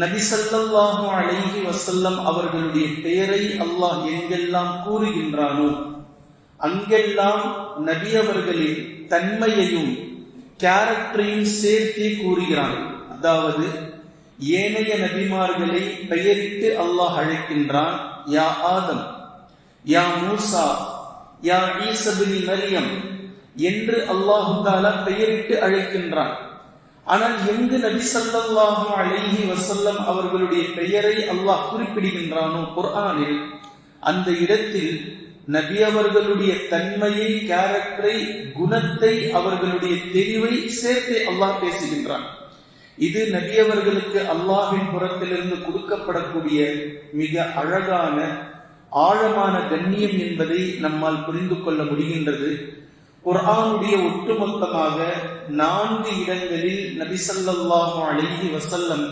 நபிசல்லாஹு ஸல்லல்லாஹு அலைஹி வசல்லம் அவர்களுடைய பெயரை அல்லாஹ் எங்கெல்லாம் கூறுகின்றானோ அங்கெல்லாம் நபி அவர்களின் தன்மையையும் கேரக்டரையும் சேர்த்தே கூறுகிறான். அதாவது ஏனைய நபிமார்களை பெயரிட்டு அல்லாஹ் அழைக்கின்றான் யா ஆதம் யா மூசா யா ஈசபினி மரியம் என்று அல்லாஹு தாலா பெயரிட்டு அழைக்கின்றான். ஆனால் எங்கு நபி சல்லாஹு அழகி வசல்லம் அவர்களுடைய பெயரை அல்லாஹ் குறிப்பிடுகின்றானோ குர்ஆனில் அந்த இடத்தில் நபி அவர்களுடைய தன்மையை கேரக்டரை குணத்தை அவர்களுடைய தெளிவை சேர்த்து அல்லாஹ் பேசுகின்றான். இது நபி அவர்களுக்கு அல்லாஹின் புறத்திலிருந்து கொடுக்கப்படக்கூடிய மிக அழகான ஆழமான கண்ணியம் என்பதை நம்மால் புரிந்து கொள்ள முடிகின்றது. குர்ஆனுடைய ஒட்டுமொத்தமாக நான்கு இடங்களில் நபிசல்லாஹு ஸல்லல்லாஹு வசல்லம்